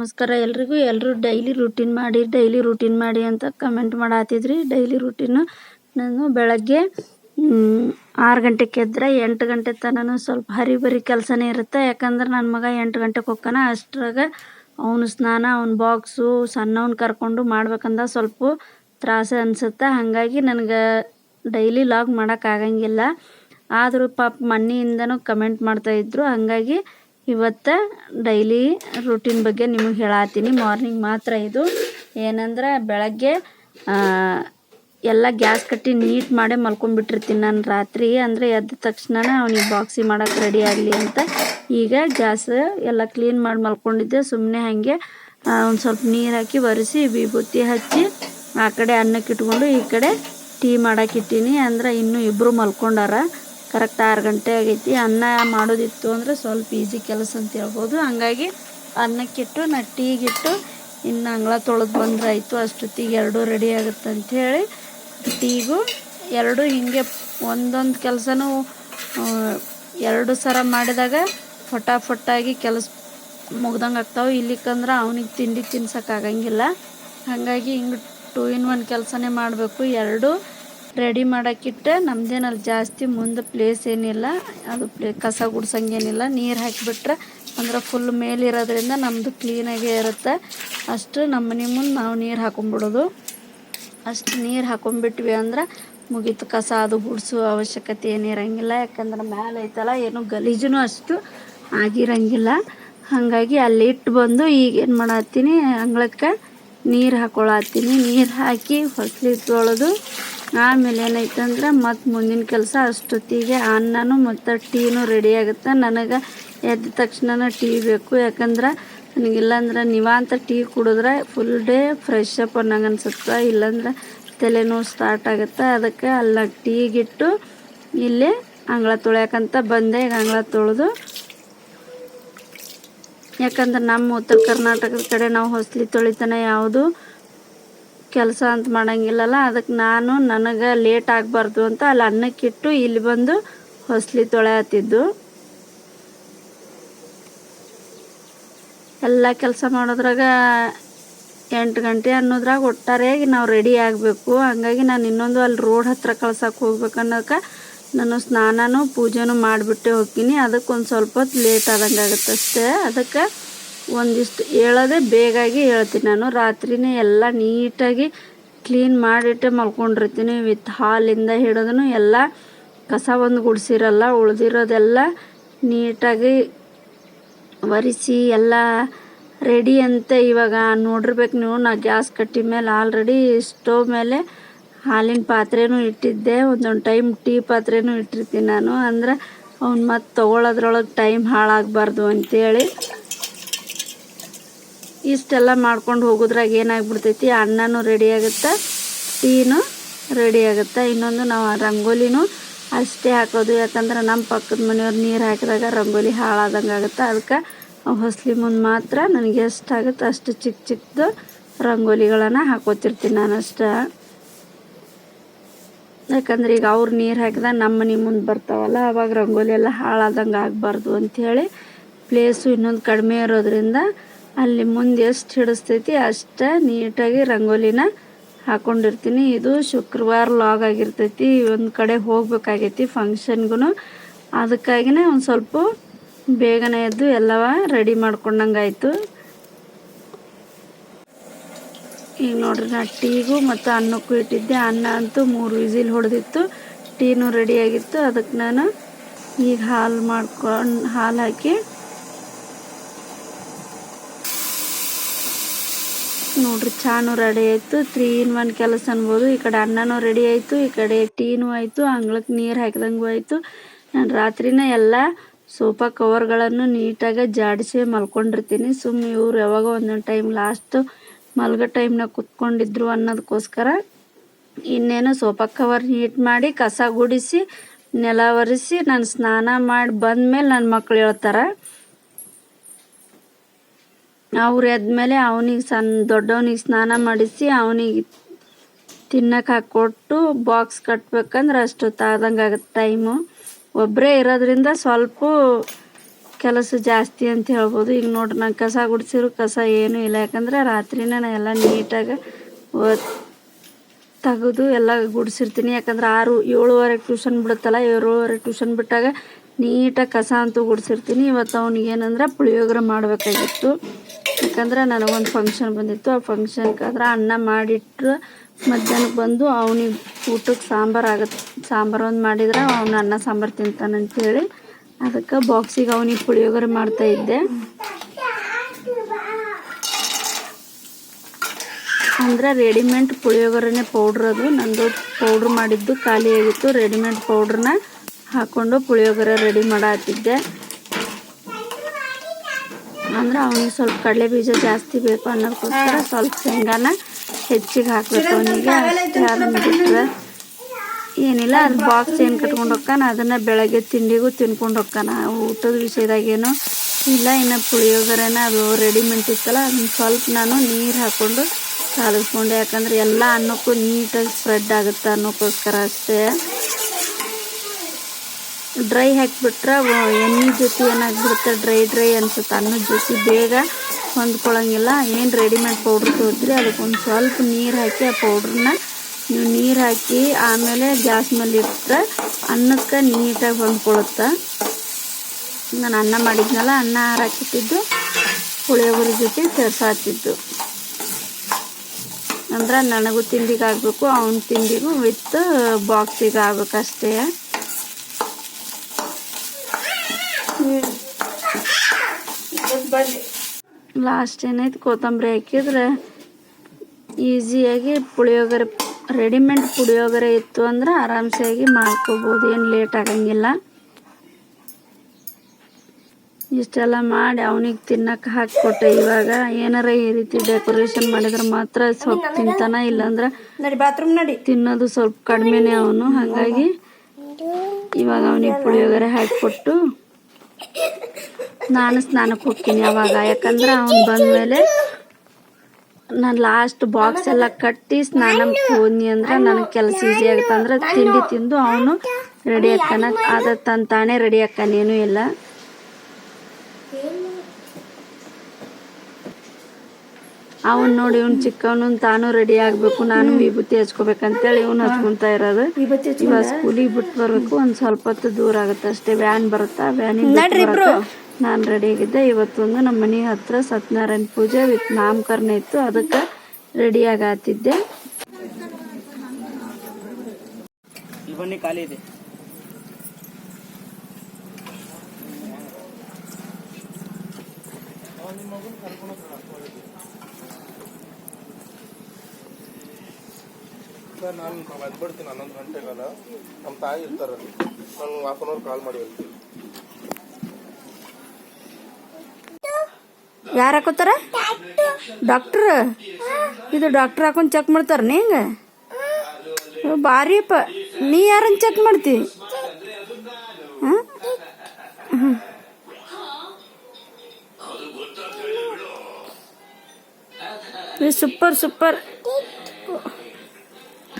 ನಮಸ್ಕಾರ ಎಲ್ರಿಗೂ. ಎಲ್ಲರೂ ಡೈಲಿ ರೂಟೀನ್ ಮಾಡಿ, ಡೈಲಿ ರೂಟೀನ್ ಮಾಡಿ ಅಂತ ಕಮೆಂಟ್ ಮಾಡಾತಿದ್ರಿ. ಡೈಲಿ ರೂಟೀನು ನಾನು ಬೆಳಗ್ಗೆ ಆರು ಗಂಟೆಗೆ ಎದ್ರೆ ಎಂಟು ಗಂಟೆ ತನಕ ಸ್ವಲ್ಪ ಹರಿಬರಿ ಕೆಲಸನೇ ಇರುತ್ತೆ. ಯಾಕಂದ್ರೆ ನನ್ನ ಮಗ ಎಂಟು ಗಂಟೆಗೆ ಹೋಗ್ತಾನೆ ಅಷ್ಟ್ರಾಗ ಅವನು ಸ್ನಾನ, ಅವ್ನ ಬಾಕ್ಸು ಸಣ್ಣವ್ನ ಕರ್ಕೊಂಡು ಮಾಡ್ಬೇಕಂದ ಸ್ವಲ್ಪ ತ್ರಾಸ ಅನಿಸುತ್ತೆ. ಹಾಗಾಗಿ ನನಗೆ ಡೈಲಿ ಲಾಗ್ ಮಾಡೋಕ್ಕಾಗಂಗಿಲ್ಲ ಆದರೂ ಪಾಪ ಮನೆಯಿಂದನೂ ಕಮೆಂಟ್ ಮಾಡ್ತಾಯಿದ್ರು ಹಾಗಾಗಿ ಇವತ್ತು ಡೈಲಿ ರೂಟೀನ್ ಬಗ್ಗೆ ನಿಮಗೆ ಹೇಳತ್ತೀನಿ ಮಾರ್ನಿಂಗ್ ಮಾತ್ರ ಇದು. ಏನಂದ್ರೆ ಬೆಳಗ್ಗೆ ಎಲ್ಲ ಗ್ಯಾಸ್ ಕಟ್ಟಿ ನೀಟ್ ಮಾಡೇ ಮಲ್ಕೊಂಡ್ಬಿಟ್ಟಿರ್ತೀನಿ ನಾನು ರಾತ್ರಿ. ಅಂದರೆ ಎದ್ದ ತಕ್ಷಣ ಅವ್ನಿಗೆ ಬಾಕ್ಸಿ ಮಾಡೋಕ್ಕೆ ರೆಡಿ ಆಗಲಿ ಅಂತ. ಈಗ ಗ್ಯಾಸ್ ಎಲ್ಲ ಕ್ಲೀನ್ ಮಾಡಿ ಮಲ್ಕೊಂಡಿದ್ದೆ. ಸುಮ್ಮನೆ ಹಾಗೆ ಒಂದು ಸ್ವಲ್ಪ ನೀರು ಹಾಕಿ ಒರೆಸಿ ವಿಭೂತಿ ಹಚ್ಚಿ ಆ ಕಡೆ ಅನ್ನಕ್ಕೆ ಇಟ್ಕೊಂಡು ಈ ಕಡೆ ಟೀ ಮಾಡಕ್ಕೆ ಇಟ್ಟೀನಿ. ಅಂದ್ರೆ ಇನ್ನೂ ಇಬ್ಬರು ಮಲ್ಕೊಂಡಾರ. ಕರೆಕ್ಟ್ ಆರು ಗಂಟೆ ಆಗೈತಿ. ಅನ್ನ ಮಾಡೋದಿತ್ತು ಅಂದರೆ ಸ್ವಲ್ಪ ಈಸಿ ಕೆಲಸ ಅಂತ ಹೇಳ್ಬೋದು. ಹಂಗಾಗಿ ಅನ್ನಕ್ಕಿಟ್ಟು ನಾ ಟೀಗಿಟ್ಟು ಇನ್ನು ಅಂಗಳ ತೊಳೆದು ಬಂದ್ರೆ ಆಯಿತು. ಅಷ್ಟೊತ್ತಿಗೆ ಎರಡೂ ರೆಡಿ ಆಗುತ್ತೆ ಅಂಥೇಳಿ ಟೀಗೂ ಎರಡು ಹಿಂಗೆ ಒಂದೊಂದು ಕೆಲಸನೂ ಎರಡು ಸರ ಮಾಡಿದಾಗ ಫಟಾಫಟಾಗಿ ಕೆಲಸ ಮುಗ್ದಂಗೆ ಆಗ್ತಾವೆ. ಇಲ್ಲಿಕ್ಕಂದ್ರೆ ಅವನಿಗೆ ತಿಂಡಿ ತಿನ್ಸೋಕ್ಕಾಗಂಗಿಲ್ಲ ಹಾಗಾಗಿ ಹಿಂಗೆ ಟೂ ಇನ್ ಒನ್ ಕೆಲಸನೇ ಮಾಡಬೇಕು. ಎರಡು ರೆಡಿ ಮಾಡೋಕ್ಕಿಟ್ಟೆ ನಮ್ಮದೇನಲ್ಲಿ ಜಾಸ್ತಿ ಮುಂದೆ ಪ್ಲೇಸ್ ಏನಿಲ್ಲ. ಅದು ಪ್ಲೇ ಕಸ ಗುಡ್ಸಂಗೇನಿಲ್ಲ. ನೀರು ಹಾಕಿಬಿಟ್ರೆ ಅಂದ್ರೆ ಫುಲ್ ಮೇಲಿರೋದ್ರಿಂದ ನಮ್ಮದು ಕ್ಲೀನಾಗೇ ಇರುತ್ತೆ. ಅಷ್ಟು ನಮ್ಮ ಮನೆ ಮುಂದೆ ನಾವು ನೀರು ಹಾಕೊಂಬಿಡೋದು. ಅಷ್ಟು ನೀರು ಹಾಕೊಂಡ್ಬಿಟ್ವಿ ಅಂದ್ರೆ ಮುಗೀತು ಕಸ ಅದು ಗುಡಿಸೋ ಅವಶ್ಯಕತೆ ಏನಿರಂಗಿಲ್ಲ ಯಾಕಂದ್ರೆ ಮ್ಯಾಲೆ ಐತಲ್ಲ, ಏನು ಗಲೀಜು ಅಷ್ಟು ಆಗಿರಂಗಿಲ್ಲ. ಹಾಗಾಗಿ ಅಲ್ಲಿ ಇಟ್ಟು ಬಂದು ಈಗ ಏನು ಮಾಡತ್ತೀನಿ, ಅಂಗಳಕ್ಕೆ ನೀರು ಹಾಕೊಳತ್ತೀನಿ. ನೀರು ಹಾಕಿ ಹೊಸಲಿ ತೊಳೆದು ಆಮೇಲೆ ಏನಾಯ್ತಂದ್ರೆ ಮತ್ತು ಮುಂದಿನ ಕೆಲಸ ಅಷ್ಟೊತ್ತಿಗೆ ಅನ್ನನೂ ಮತ್ತು ಟೀನೂ ರೆಡಿ ಆಗುತ್ತೆ. ನನಗೆ ಎದ್ದ ತಕ್ಷಣ ಟೀ ಬೇಕು. ಯಾಕಂದ್ರೆ ನನಗೆ ಇಲ್ಲಾಂದ್ರೆ ನಿವಾಂತ ಟೀ ಕುಡಿದ್ರೆ ಫುಲ್ ಡೇ ಫ್ರೆಶ್ ಅಪ್ ಅನ್ನಂಗೆ ಅನ್ಸುತ್ತೆ. ಇಲ್ಲಾಂದ್ರೆ ತಲೆನೋವು ಸ್ಟಾರ್ಟ್ ಆಗುತ್ತೆ. ಅದಕ್ಕೆ ಅಲ್ಲ ಟೀಗಿಟ್ಟು ಇಲ್ಲಿ ಅಂಗಳ ತೊಳ್ಯಾಕಂತ ಬಂದೆ. ಈಗ ಅಂಗಳ ತೊಳೆದು ಯಾಕಂದ್ರೆ ನಮ್ಮ ಉತ್ತರ ಕರ್ನಾಟಕದ ಕಡೆ ನಾವು ಹೊಸಲಿ ತೊಳಿತಾನೆ ಯಾವುದು ಕೆಲಸ ಅಂತ ಮಾಡಂಗಿಲ್ಲಲ್ಲ ಅದಕ್ಕೆ ನಾನು ನನಗೆ ಲೇಟ್ ಆಗಬಾರ್ದು ಅಂತ ಅಲ್ಲಿ ಅನ್ನಕ್ಕಿಟ್ಟು ಇಲ್ಲಿ ಬಂದು ಹೊಸ್ಲಿ ತೊಳೆಯತ್ತಿದ್ದು ಎಲ್ಲ ಕೆಲಸ ಮಾಡೋದ್ರಾಗ ಎಂಟು ಗಂಟೆ ಅನ್ನೋದ್ರಾಗ ಒಟ್ಟಾರೆಯಾಗಿ ನಾವು ರೆಡಿ ಆಗಬೇಕು. ಹಂಗಾಗಿ ನಾನು ಇನ್ನೊಂದು ಅಲ್ಲಿ ರೋಡ್ ಹತ್ರ ಕಳ್ಸಕ್ಕೆ ಹೋಗ್ಬೇಕು ಅನ್ನೋಕೆ ನಾನು ಸ್ನಾನನೂ ಪೂಜೆನೂ ಮಾಡಿಬಿಟ್ಟೆ ಹೋಗ್ತೀನಿ. ಅದಕ್ಕೆ ಒಂದು ಸ್ವಲ್ಪ ಹೊತ್ತು ಲೇಟ್ ಆದಂಗೆ ಅಷ್ಟೇ. ಅದಕ್ಕೆ ಒಂದಿಷ್ಟು ಹೇಳೋದೇ ಬೇಗಾಗಿ ಹೇಳ್ತೀನಿ ನಾನು. ರಾತ್ರಿನೇ ಎಲ್ಲ ನೀಟಾಗಿ ಕ್ಲೀನ್ ಮಾಡಿಟ್ಟೆ ಮಲ್ಕೊಂಡಿರ್ತೀನಿ. ವಿತ್ ಹಾಲಿಂದ ಹಿಡಿದು ಎಲ್ಲ ಕಸ ಒಂದು ಗುಡಿಸಿರಲ್ಲ, ಉಳಿದಿರೋದೆಲ್ಲ ನೀಟಾಗಿ ಒರೆಸಿ ಎಲ್ಲ ರೆಡಿ ಅಂತ. ಇವಾಗ ನೋಡಿರ್ಬೇಕು ನೀವು, ನಾ ಗ್ಯಾಸ್ ಕಟ್ಟಿ ಮೇಲೆ ಆಲ್ರೆಡಿ ಸ್ಟೋವ್ ಮೇಲೆ ಹಾಲಿನ ಪಾತ್ರೆನೂ ಇಟ್ಟಿದ್ದೆ. ಒಂದೊಂದು ಟೈಮ್ ಟೀ ಪಾತ್ರೆನೂ ಇಟ್ಟಿರ್ತೀನಿ ನಾನು. ಅಂದ್ರೆ ಅವ್ನು ಮತ್ತೆ ತೊಗೊಳೋದ್ರೊಳಗೆ ಟೈಮ್ ಹಾಳಾಗಬಾರ್ದು ಅಂಥೇಳಿ ಇಷ್ಟೆಲ್ಲ ಮಾಡ್ಕೊಂಡು ಹೋಗೋದ್ರಾಗ ಏನಾಗ್ಬಿಡ್ತೈತಿ? ಅನ್ನನೂ ರೆಡಿ ಆಗುತ್ತೆ? ಟೀನು ರೆಡಿ ಆಗುತ್ತೆ? ಇನ್ನೊಂದು ನಾವು ರಂಗೋಲಿನೂ ಅಷ್ಟೇ ಹಾಕೋದು. ಯಾಕಂದ್ರೆ ನಮ್ಮ ಪಕ್ಕದ ಮನೆಯವ್ರು ನೀರು ಹಾಕಿದಾಗ ರಂಗೋಲಿ ಹಾಳಾದಂಗೆ ಆಗುತ್ತೆ? ಅದಕ್ಕೆ ಹೊಸ್ಲಿ ಮುಂದೆ ಮಾತ್ರ ನನಗೆ ಎಷ್ಟಾಗುತ್ತೆ ಅಷ್ಟು ಚಿಕ್ಕ ಚಿಕ್ಕದು ರಂಗೋಲಿಗಳನ್ನು ಹಾಕೋತಿರ್ತೀನಿ ನಾನು ಅಷ್ಟೇ ಯಾಕಂದ್ರೆ ಈಗ ಅವ್ರು ನೀರು ಹಾಕಿದಾಗ ನಮ್ಮ ಮನೆ ಮುಂದೆ ಬರ್ತಾವಲ್ಲ, ಅವಾಗ ರಂಗೋಲಿ ಎಲ್ಲ ಹಾಳಾದಂಗೆ ಆಗಬಾರ್ದು ಅಂಥೇಳಿ ಪ್ಲೇಸು ಇನ್ನೊಂದು ಕಡಿಮೆ ಇರೋದ್ರಿಂದ ಅಲ್ಲಿ ಮುಂದೆ ಎಷ್ಟು ಹಿಡಿಸ್ತೈತಿ ಅಷ್ಟೇ ನೀಟಾಗಿ ರಂಗೋಲಿನ ಹಾಕೊಂಡಿರ್ತೀನಿ. ಇದು ಶುಕ್ರವಾರ ಲಾಗ್ ಆಗಿರ್ತೈತಿ. ಒಂದು ಕಡೆ ಹೋಗ್ಬೇಕಾಗೈತಿ ಫಂಕ್ಷನ್ಗೂ ಅದಕ್ಕಾಗಿನೇ ಒಂದು ಸ್ವಲ್ಪ ಬೇಗನೆ ಎದ್ದು ಎಲ್ಲವ ರೆಡಿ ಮಾಡ್ಕೊಂಡಂಗಾಯಿತು ಈಗ ನೋಡ್ರಿ, ನಾ ಟೀಗೂ ಮತ್ತು ಅನ್ನಕ್ಕೂ ಇಟ್ಟಿದ್ದೆ. ಅನ್ನ ಅಂತೂ ಮೂರು ವಿಸಿಲ್ ಹೊಡೆದಿತ್ತು. ಟೀನೂ ರೆಡಿಯಾಗಿತ್ತು ಅದಕ್ಕೆ ನಾನು ಈಗ ಹಾಲು ಮಾಡ್ಕೊಂಡು ಹಾಲು ಹಾಕಿ ನೋಡ್ರಿ, ಚಾನು ರೆಡಿ ಆಯಿತು. ತ್ರೀ ಇನ್ ಒನ್ ಕೆಲಸ ಅನ್ಬೋದು. ಈ ಕಡೆ ಅನ್ನನೂ ರೆಡಿ ಆಯಿತು. ಈ ಕಡೆ ಟೀನೂ ಆಯಿತು. ಅಂಗ್ಳಕ್ಕೆ ನೀರು ಹಾಕಿದಂಗೂ ಆಯಿತು. ನಾನು ರಾತ್ರಿನ ಎಲ್ಲ ಸೋಫಾ ಕವರ್ಗಳನ್ನು ನೀಟಾಗಿ ಜಾಡಿಸಿ ಮಲ್ಕೊಂಡಿರ್ತೀನಿ. ಸುಮ್ಮನೆ ಇವ್ರು ಯಾವಾಗ ಒಂದೊಂದು ಟೈಮ್ ಲಾಸ್ಟು ಮಲ್ಗೋ ಟೈಮ್ನಾಗ ಕುತ್ಕೊಂಡಿದ್ರು ಅನ್ನೋದಕ್ಕೋಸ್ಕರ ಇನ್ನೇನು ಸೋಫಾ ಕವರ್ ನೀಟ್ ಮಾಡಿ ಕಸ ಗುಡಿಸಿ ನೆಲ ಒರೆಸಿ ನಾನು ಸ್ನಾನ ಮಾಡಿ ಬಂದ ಮೇಲೆ ನನ್ನ ಮಕ್ಳು ಹೇಳ್ತಾರೆ ಅವ್ರು ಎದ್ಮೇಲೆ ಅವನಿಗೆ ಸಣ್ಣ ದೊಡ್ಡವನಿಗೆ ಸ್ನಾನ ಮಾಡಿಸಿ ಅವನಿಗೆ ತಿನ್ನಕ್ಕೆ ಹಾಕ್ಕೊಟ್ಟು ಬಾಕ್ಸ್ ಕಟ್ಬೇಕಂದ್ರೆ ಅಷ್ಟು ಆದಂಗೆ ಆಗುತ್ತೆ ಟೈಮು. ಒಬ್ಬರೇ ಇರೋದ್ರಿಂದ ಸ್ವಲ್ಪ ಕೆಲಸ ಜಾಸ್ತಿ ಅಂತ ಹೇಳ್ಬೋದು. ಈಗ ನೋಡ್ರಿ ನಾನು ಕಸ ಗುಡಿಸಿರು, ಕಸ ಏನೂ ಇಲ್ಲ. ಯಾಕಂದ್ರೆ ರಾತ್ರಿನೇ ನಾನು ಎಲ್ಲ ನೀಟಾಗಿ ತೆಗೆದು ಎಲ್ಲ ಗುಡಿಸಿರ್ತೀನಿ. ಯಾಕಂದ್ರೆ ಆರು ಏಳುವರೆಗೆ ಟ್ಯೂಷನ್ ಬಿಡುತ್ತಲ್ಲ, ಏಳುವರೆ ಟ್ಯೂಷನ್ ಬಿಟ್ಟಾಗ ನೀಟಾಗಿ ಕಸ ಅಂತೂ ಗುಡಿಸಿರ್ತೀನಿ. ಇವತ್ತು ಅವ್ನಿಗೆ ಏನಂದ್ರೆ ಪುಳಿಯೋಗರೆ ಮಾಡಬೇಕಾಗಿತ್ತು. ಯಾಕಂದ್ರೆ ನನಗೊಂದು ಫಂಕ್ಷನ್ ಬಂದಿತ್ತು. ಆ ಫಂಕ್ಷನ್ಗಾದ್ರೆ ಅನ್ನ ಮಾಡಿಟ್ರೆ ಮಧ್ಯಾಹ್ನಕ್ಕೆ ಬಂದು ಅವನಿಗೆ ಊಟಕ್ಕೆ ಸಾಂಬಾರು ಆಗತ್ತೆ ಸಾಂಬಾರು ಒಂದು ಮಾಡಿದ್ರೆ ಅವನು ಅನ್ನ ಸಾಂಬಾರು ತಿಂತಾನಂತೇಳಿ ಅದಕ್ಕೆ ಬಾಕ್ಸಿಗೆ ಅವನಿಗೆ ಪುಳಿಯೋಗರೆ ಮಾಡ್ತಾ ಇದ್ದೆ. ಅಂದ್ರೆ ರೆಡಿಮೇಡ್ ಪುಳಿಯೋಗರೆನೇ ಪೌಡ್ರ್ ಅದು. ನಂದು ಪೌಡ್ರ್ ಮಾಡಿದ್ದು ಖಾಲಿಯಾಗಿತ್ತು ರೆಡಿಮೆಂಟ್ ಪೌಡ್ರನ್ನ ಹಾಕ್ಕೊಂಡು ಪುಳಿಯೋಗರೆ ರೆಡಿ ಮಾಡತ್ತಿದ್ದೆ ಅಂದ್ರೆ ಅವನಿಗೆ ಸ್ವಲ್ಪ ಕಡಲೆ ಬೀಜ ಜಾಸ್ತಿ ಬೇಕು ಅನ್ನೋದಕ್ಕೋಸ್ಕರ ಸ್ವಲ್ಪ ಶೇಂಗಾನ ಹೆಚ್ಚಿಗೆ ಹಾಕ್ಬೇಕು ಅವನಿಗೆ. ಏನಿಲ್ಲ ಅದು ಬಾಕ್ಸ್ ಏನು ಕಟ್ಕೊಂಡು ಹೋಗ್ತಾನ ಅದನ್ನು ಬೆಳಗ್ಗೆ ತಿಂಡಿಗೂ ತಿನ್ಕೊಂಡು ಹೋಗ್ತಾನ. ಊಟದ ವಿಷಯದಾಗೇನು ಇಲ್ಲ ಇನ್ನು ಪುಳಿಯೋಗರೆನ ಅದು ರೆಡಿಮೆಂಟ್ ಇತ್ತಲ್ಲ ಅದನ್ನ ಸ್ವಲ್ಪ ನಾನು ನೀರು ಹಾಕ್ಕೊಂಡು ಕಾಲಿಸ್ಕೊಂಡೆ. ಯಾಕಂದ್ರೆ ಎಲ್ಲ ಅನ್ನಕ್ಕೂ ನೀಟಾಗಿ ಸ್ಪ್ರೆಡ್ ಆಗುತ್ತೆ ಅನ್ನೋಕ್ಕೋಸ್ಕರ ಅಷ್ಟೇ. ಡ್ರೈ ಹಾಕಿಬಿಟ್ರೆ ಎಣ್ಣೆ ಜೊತೆ ಏನಾಗ್ಬಿಡುತ್ತೆ? ಡ್ರೈ ಡ್ರೈ ಅನ್ಸುತ್ತೆ. ಅನ್ನದ ಜೊತೆ ಬೇಗ ಹೊಂದ್ಕೊಳ್ಳೋಂಗಿಲ್ಲ ಏನು ರೆಡಿಮೇಡ್ ಪೌಡ್ರ್ ತೋತ್ರಿ ಅದಕ್ಕೊಂದು ಸ್ವಲ್ಪ ನೀರು ಹಾಕಿ ಆ ಪೌಡ್ರನ್ನ ನೀವು ನೀರು ಹಾಕಿ ಆಮೇಲೆ ಗ್ಯಾಸ್ ಮೇಲೆ ಇಟ್ಟರೆ ಅನ್ನಕ್ಕೆ ನೀಟಾಗಿ ಹೊಂದ್ಕೊಳ್ಳುತ್ತೆ ನಾನು ಅನ್ನ ಮಾಡಿದ್ನಲ್ಲ, ಅನ್ನ ಹಾರಾಕಿಟ್ಟಿದ್ದು, ಪುಳಿಯೋಗರೆ ಜೊತೆ ಸೇರ್ಸಾತಿದ್ದು. ಅಂದ್ರೆ ನನಗೂ ತಿಂಡಿಗಾಗಬೇಕು, ಅವನ ತಿಂಡಿಗೂ ವಿತ್ ಬಾಕ್ಸಿಗೆ ಆಗ್ಬೇಕು ಅಷ್ಟೇ ಲಾಸ್ಟ್ ಏನೈತೆ ಕೊತ್ತಂಬರಿ ಹಾಕಿದ್ರೆ ಈಸಿಯಾಗಿ ಪುಳಿಯೋಗರೆ ರೆಡಿಮೇಡ್ ಪುಳಿಯೋಗರೆ ಇತ್ತು ಅಂದ್ರೆ ಆರಾಮ್ಸೆಯಾಗಿ ಮಾಡ್ಕೋಬೋದು. ಏನು ಲೇಟ್ ಆಗಂಗಿಲ್ಲ. ಇಷ್ಟೆಲ್ಲ ಮಾಡಿ ಅವನಿಗೆ ತಿನ್ನಕ್ಕೆ ಹಾಕಿಕೊಟ್ಟೆ. ಇವಾಗ ಏನಾರ ಈ ರೀತಿ ಡೆಕೋರೇಷನ್ ಮಾಡಿದ್ರೆ ಮಾತ್ರ ಸ್ವಲ್ಪ ತಿಂತಾನ ಇಲ್ಲಾಂದ್ರೆ ನಡಿ ಬಾತ್ರೂಮ್ ನಡಿ. ತಿನ್ನೋದು ಸ್ವಲ್ಪ ಕಡಿಮೆನೇ ಅವನು. ಹಾಗಾಗಿ ಇವಾಗ ಅವನಿಗೆ ಪುಳಿಯೋಗರೆ ಹಾಕಿಕೊಟ್ಟು ನಾನು ಸ್ನಾನಕ್ಕೆ ಹೋಗ್ತೀನಿ ಅವಾಗ. ಯಾಕಂದ್ರೆ ಅವ್ನು ಬಂದಮೇಲೆ ನಾನು ಲಾಸ್ಟ್ ಬಾಕ್ಸ್ ಎಲ್ಲ ಕಟ್ಟಿ ಸ್ನಾನಕ್ಕೆ ಹೋದ್ನಿ ಅಂದ್ರೆ ನನಗೆ ಕೆಲಸ ಈಸಿ ಆಗುತ್ತೆ ಅಂದ್ರೆ ತಿಂಡಿ ತಿಂದು ಅವನು ರೆಡಿ ಆಕ್ಕನ ಅದ ತನ್ನ ತಾನೇ ರೆಡಿ ಆಕ್ಕನೇನು ಇಲ್ಲ. ಅವನ್ ನೋಡಿ ಇವ್ನು ಚಿಕ್ಕವನು ತಾನು ರೆಡಿ ಆಗಬೇಕು ನಾನು ವಿಭೂತಿ ಹಚ್ಕೋಬೇಕಂತೇಳಿ ಇವ್ನು ಹಚ್ಕೊಂತ ಇರೋದು. ಇವಾಗ ಸ್ಕೂಲಿಗೆ ಬಿಟ್ಟು ಬರಬೇಕು ಒಂದು ಸ್ವಲ್ಪ ಹೊತ್ತು ದೂರ ಆಗುತ್ತೆ ಅಷ್ಟೇ. ವ್ಯಾನ್ ಬರುತ್ತಾ? ವ್ಯಾನ್ ವ್ಯಾನಿಗೆ ನಾನು ರೆಡಿ ಆಗಿದ್ದೆ. ಇವತ್ತೊಂದು ನಮ್ಮ ಮನೆ ಹತ್ರ ಸತ್ಯನಾರಾಯಣ ಪೂಜೆ ವಿತ್ ನಾಮಕರಣ ಇತ್ತು. ಅದಕ್ಕೆ ರೆಡಿ ಆಗತ್ತಿದ್ದೆ ಬನ್ನಿ ಖಾಲಿ ಇದೆ. ಸರ್, ನಾನು ಬಂದ್ಬಿಡ್ತೀನಿ ಹನ್ನೊಂದು ಗಂಟೆಗಲ್ಲ ನಮ್ಮ ತಾಯಿ ಇರ್ತಾರೆ ನಾನು ಹಾಫ್ ಅನ್ ಅವರ್ ಕಾಲ್ ಮಾಡಿ ಹೇಳ್ತೀನಿ. ಯಾರು ಹಾಕೋತಾರ? ಡಾಕ್ಟ್ರ್? ಇದು ಡಾಕ್ಟ್ರ್ ಹಾಕೊಂಡು ಚೆಕ್ ಮಾಡ್ತಾರ ಹಿಂಗ? ಭಾರಿಯಪ್ಪ ನೀ ಯಾರನ್ನ ಚೆಕ್ ಮಾಡ್ತಿ? ಹಾಂ? ಸೂಪರ್ ಸೂಪರ್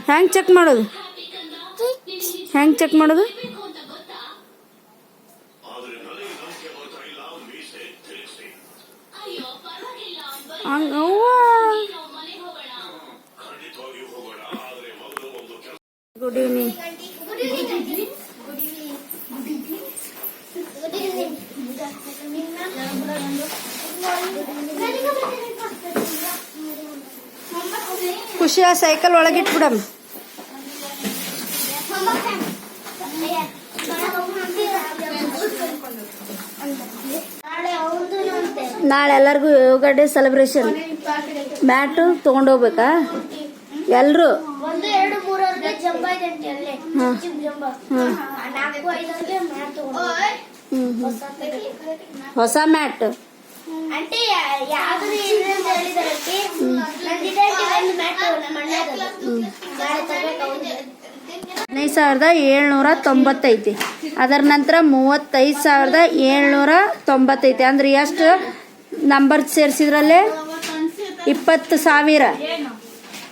ಹೆಂಗೆ ಚೆಕ್ ಮಾಡೋದು? ಹೆಂಗೆ ಚೆಕ್ ಮಾಡೋದು? ಗುಡ್ ಈವ್ನಿಂಗ್ ಖುಷಿಯ ಸೈಕಲ್ ಒಳಗಿಟ್ಬಿಡಮ್ ನಾಳೆ ಎಲ್ಲರಿಗೂ ಯೋಗ ಡೇ ಸೆಲೆಬ್ರೇಷನ್ ಮ್ಯಾಟು ತೊಗೊಂಡೋಗ್ಬೇಕಾ ಎಲ್ಲರೂ ಹೊಸ ಮ್ಯಾಟ್. ಹದಿನೈದು ಸಾವಿರದ ಏಳ್ನೂರ ತೊಂಬತ್ತೈತಿ. ಅದರ ನಂತರ ಮೂವತ್ತೈದು ಸಾವಿರದ ಏಳ್ನೂರ ತೊಂಬತ್ತೈತಿ. ಅಂದ್ರೆ ಎಷ್ಟು? ನಂಬರ್ ಸೇರಿಸಿದ್ರಲ್ಲೇ? ಇಪ್ಪತ್ತು ಸಾವಿರ.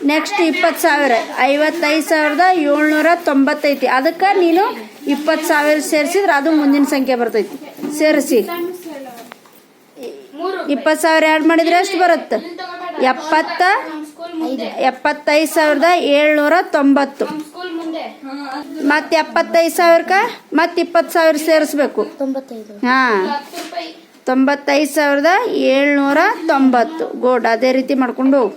ನೆಕ್ಸ್ಟ್ ಇಪ್ಪತ್ತು ಸಾವಿರ. ಐವತ್ತೈದು ಸಾವಿರದ ಏಳ್ನೂರ ತೊಂಬತ್ತೈತಿ ಅದಕ್ಕೆ ನೀನು ಇಪ್ಪತ್ತು ಸಾವಿರ ಸೇರಿಸಿದ್ರೆ ಅದು ಮುಂದಿನ ಸಂಖ್ಯೆ ಬರ್ತೈತಿ. ಸೇರಿಸಿ. ಇಪ್ಪತ್ತು ಸಾವಿರ ಎರಡು ಮಾಡಿದ್ರೆ ಎಷ್ಟು ಬರುತ್ತೆ? ಎಪ್ಪತ್ತ ಎಪ್ಪತ್ತೈದು ಸಾವಿರದ ಏಳ್ನೂರ ತೊಂಬತ್ತು. ಮತ್ತೆ ಎಪ್ಪತ್ತೈದು ಸಾವಿರಕ್ಕೆ ಮತ್ತೆ ಇಪ್ಪತ್ತು ಸಾವಿರ ಸೇರಿಸ್ಬೇಕು. ಹಾಂ. ತೊಂಬತ್ತೈದು ಸಾವಿರದ ಏಳ್ನೂರ ತೊಂಬತ್ತು. ಗೋಡ್ ಅದೇ ರೀತಿ ಮಾಡ್ಕೊಂಡು. ಹೋಗು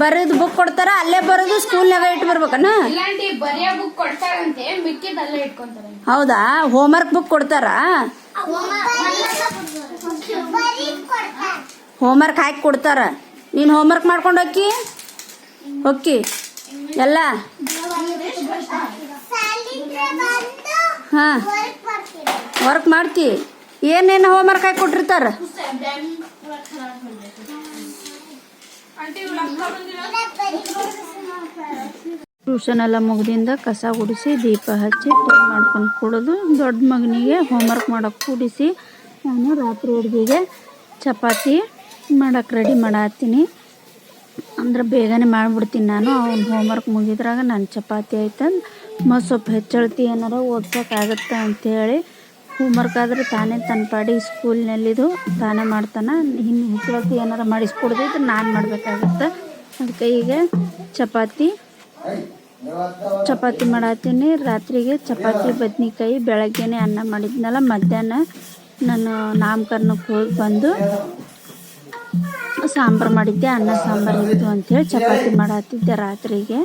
ಬರೋದು ಬುಕ್ ಕೊಡ್ತಾರ? ಅಲ್ಲೇ ಬರೋದು ಸ್ಕೂಲ್ನಾಗ ಇಟ್ಟು ಬರ್ಬೇಕನ? ಹೌದಾ? ಹೋಮ್ವರ್ಕ್ ಬುಕ್ ಕೊಡ್ತಾರಾ? ಹೋಮ್ವರ್ಕ್ ಹಾಕಿ ಕೊಡ್ತಾರ. ನೀನು ಹೋಮ್ವರ್ಕ್ ಮಾಡ್ಕೊಂಡು ಹೋಕ್ಕಿ ಹೋಕ್ಕಿ ಎಲ್ಲ? ಹಾಂ. ವರ್ಕ್ ಮಾಡ್ತಿ? ಏನೇನು ಹೋಮ್ವರ್ಕ್ ಹಾಕಿ ಕೊಟ್ಟಿರ್ತಾರ? ಟ್ಯೂಷನ್ ಎಲ್ಲ ಮುಗ್ದಿಂದ ಕಸ ಗುಡಿಸಿ, ದೀಪ ಹಚ್ಚಿ ಟೀ ಮಾಡ್ಕೊಂಡು ಕೊಡೋದು, ದೊಡ್ಡ ಮಗನಿಗೆ ಹೋಮ್ವರ್ಕ್ ಮಾಡೋಕೆ ಕೂಡಿಸಿ, ನಾನು ರಾತ್ರಿ ಅಡುಗೆಗೆ ಚಪಾತಿ ಮಾಡೋಕೆ ರೆಡಿ ಮಾಡತ್ತೀನಿ. ಅಂದ್ರೆ ಬೇಗನೆ ಮಾಡಿಬಿಡ್ತೀನಿ ನಾನು. ಅವ್ನ ಹೋಮ್ವರ್ಕ್ ಮುಗಿದ್ರಾಗ ನಾನು ಚಪಾತಿ ಆಯ್ತಂದು ಸ್ವಲ್ಪ ಹೆಚ್ಚಳ್ತಿ ಏನಾರ ಓದ್ಸೋಕ್ಕಾಗತ್ತೆ ಅಂಥೇಳಿ ಹೋಮ್ವರ್ಕ್ ಆದರೆ ತಾನೇ ತನ್ನ ಪಾಡಿ ಸ್ಕೂಲ್ನಲ್ಲಿದು ತಾನೇ ಮಾಡ್ತಾನೆ. ಇನ್ನು ಹೆಚ್ಚಳತಿ ಏನಾರ ಮಾಡಿಸ್ಕೊಡ್ದಿದ್ರೆ ನಾನು ಮಾಡಬೇಕಾಗತ್ತೆ. ಅದಕ್ಕೆ ಈಗ ಚಪಾತಿ. ಚಪಾತಿ ಮಾಡತ್ತೀನಿ ರಾತ್ರಿಗೆ ಚಪಾತಿ, ಬದ್ನಿಕಾಯಿ, ಬೆಳಗ್ಗೆನೆ ಅನ್ನ ಮಾಡಿದ್ನಲ್ಲ, ಮಧ್ಯಾಹ್ನ ನಾನು ನಾಮಕರಣಕ್ಕೆ ಹೋಗಿ ಬಂದು ಸಾಂಬಾರು ಮಾಡಿದ್ದೆ, ಅನ್ನ ಸಾಂಬಾರು ಇತ್ತು ಅಂತೇಳಿ ಚಪಾತಿ ಮಾಡತ್ತಿದ್ದೆ ರಾತ್ರಿಗೆ.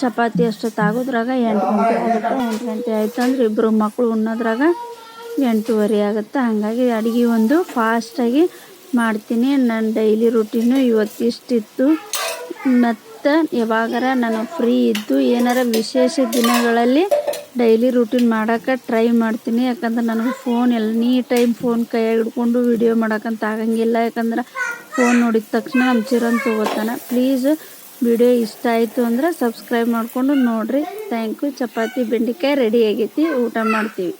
ಚಪಾತಿ ಅಷ್ಟೊತ್ತು ಆಗೋದ್ರಾಗ ಎಂಟು ಗಂಟೆ ಆಗುತ್ತೆ, ಎಂಟು ಗಂಟೆ ಆಯ್ತು ಅಂದ್ರೆ ಇಬ್ಬರು ಮಕ್ಕಳು ಉಣ್ಣೋದ್ರಾಗ ಎಂಟೂವರೆ ಆಗುತ್ತೆ. ಹಾಗಾಗಿ ಅಡುಗೆ ಒಂದು ಫಾಸ್ಟಾಗಿ ಮಾಡ್ತೀನಿ. ನನ್ನ ಡೈಲಿ ರುಟೀನು ಇವತ್ತಿಷ್ಟಿತ್ತು. ಮತ್ತು ಯಾವಾಗಾರ ನಾನು ಫ್ರೀ ಇದ್ದು ಏನಾರ ವಿಶೇಷ ದಿನಗಳಲ್ಲಿ ಡೈಲಿ ರೂಟೀನ್ ಮಾಡೋಕೆ ಟ್ರೈ ಮಾಡ್ತೀನಿ. ಯಾಕಂದ್ರೆ ನನಗೆ ಫೋನ್ ಎಲ್ಲ ನೀ ಟೈಮ್ ಫೋನ್ ಕೈಯಾಗ ಹಿಡ್ಕೊಂಡು ವಿಡಿಯೋ ಮಾಡೋಕ್ಕಂತ ಆಗಂಗಿಲ್ಲ. ಯಾಕಂದ್ರೆ ಫೋನ್ ನೋಡಿದ ತಕ್ಷಣ ನಮ್ಮ ಚಿರನ್ ತೊಗೋತಾನೆ. ಪ್ಲೀಸ್ ವಿಡಿಯೋ ಇಷ್ಟ ಆಯಿತು ಅಂದರೆ ಸಬ್ಸ್ಕ್ರೈಬ್ ಮಾಡಿಕೊಂಡು ನೋಡಿರಿ. ಥ್ಯಾಂಕ್ ಯು ಚಪಾತಿ, ಬೆಂಡೆಕಾಯಿ ರೆಡಿ ಆಗೈತಿ. ಊಟ ಮಾಡ್ತೀವಿ.